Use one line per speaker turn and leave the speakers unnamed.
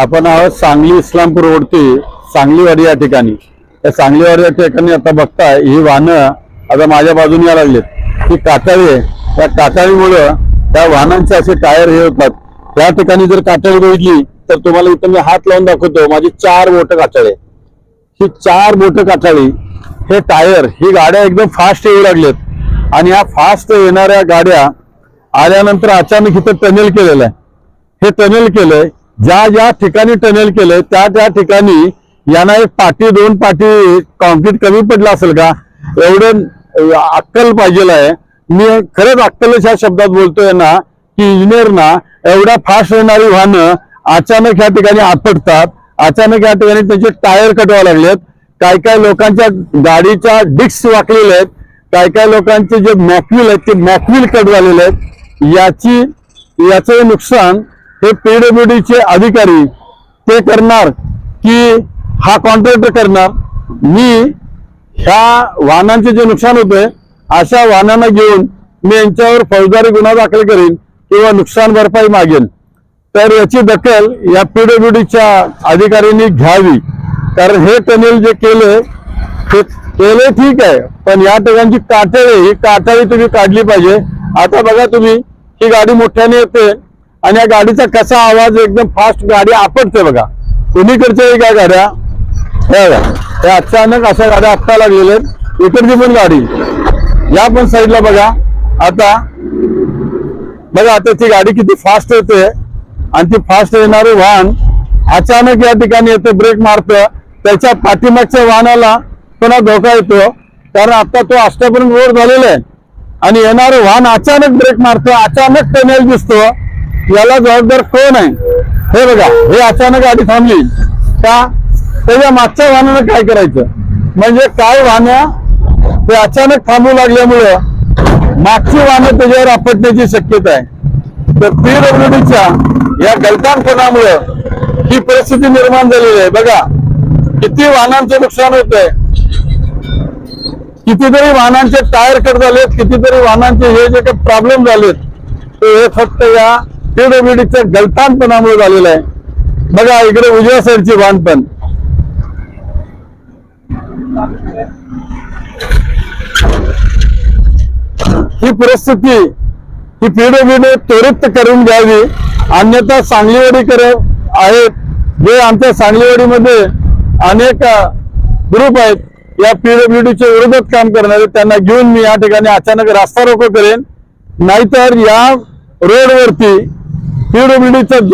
आपण आहोत सांगली इस्लामपूर रोडती सांगलीवाडी या ठिकाणी. या सांगलीवाडी या ठिकाणी आता बघताय ही वाहनं आता माझ्या बाजूने यायला लागलेत. ही काटाळी आहे. त्या काटाळीमुळं त्या वाहनांचे असे टायर हे होतात. त्या ठिकाणी जर काटाळी बघितली तर तुम्हाला इथं मी हात लावून दाखवतो माझी चार बोट काटाळे ही चार बोट काटाळी हे टायर ही गाड्या एकदम फास्ट येऊ लागलेत. आणि ह्या फास्ट येणाऱ्या गाड्या आल्यानंतर अचानक इथं टनेल केलेलं आहे. हे टनेल केलंय ज्या ज्या ठिकाणी टनेल केलंय त्या त्या ठिकाणी यांना एक पाटी दोन पाटी कॉन्क्रीट कमी पडलं असेल का? एवढं अक्कल पाहिजे आहे. मी खरंच अक्कलच ह्या शब्दात बोलतोय ना की इंजिनियरना एवढ्या फास्ट होणारी वाहनं अचानक ह्या ठिकाणी आपटतात अचानक या ठिकाणी त्यांचे टायर कटवा लागलेत काय काय लोकांच्या गाडीच्या डिक्स वाकलेल्या आहेत काय काय लोकांचे जे मॅकविल आहेत ते मॅकविल कट झालेले आहेत याची याचं नुकसान हे पीडब्ल्यूडीचे अधिकारी ते करणार की हा कॉन्ट्रॅक्टर करणार. मी ह्या वाहनांचे जे नुकसान होतंय अशा वाहनांना घेऊन मी यांच्यावर फौजदारी गुन्हा दाखल करीन किंवा नुकसान भरपाई मागेन तर याची दखल या पीडब्ल्यूडीच्या अधिकाऱ्यांनी घ्यावी. कारण हे टनेल जे केले ते केले ठीक आहे पण या ठिकाणची काटाळी ही काटाळी तुम्ही काढली पाहिजे. आता बघा तुम्ही ही गाडी मोठ्याने येते. आणि या गाडीचा कसा आवाज एकदम फास्ट गाडी आपटते बघा. कुणीकडच्या एक या गाड्या? हे बघा. अचानक अशा गाड्या आपटा लागलेल्या आहेत. इकडची पण गाडी. या पण साईडला बघा. आता बघा आता ती गाडी किती फास्ट येते आणि ती फास्ट येणारे वाहन अचानक या ठिकाणी येतं ब्रेक मारतं. त्याच्या पाठीमागच्या वाहनाला पुन्हा धोका येतो. कारण आता तो अष्टापर्यंत वर झालेला आहे. आणि येणारं वाहन अचानक ब्रेक मारतं. अचानक टनेल दिसतो. याला जबाबदार कोण आहे? हे बघा हे अचानक गाडी थांबली. का? त्याच्या मागच्या वाहनानं काय करायचं? म्हणजे काय वाहन ते अचानक थांबू लागल्यामुळं मागची वाहनं त्याच्यावर आपटण्याची शक्यता आहे. तर पीडब्ल्यूडीच्या या गलतानपणामुळं ही परिस्थिती निर्माण झालेली आहे. बघा किती वाहनांचं नुकसान होत आहे कितीतरी वाहनांचे टायर कट झालेत कितीतरी वाहनांचे हे जे काही प्रॉब्लेम झालेत ते हे फक्त या पीडब्ल्यूडीच्या गलतानपणामुळे झालेलं आहे. बघा इकडे उजव्या साईडची वाहन ही परिस्थिती ही पीडब्ल्यूडी त्वरित करून घ्यावी. अन्यथा सांगलीवाडीकर आहेत. जे आमच्या सांगलीवाडीमध्ये अनेक ग्रुप आहेत. या पीडब्ल्यूडीच्या विरोधात काम करणारे त्यांना घेऊन मी या ठिकाणी अचानक रास्ता रोको करेन. नाहीतर या रोडवरती पीडब्ल्यूडीचा जो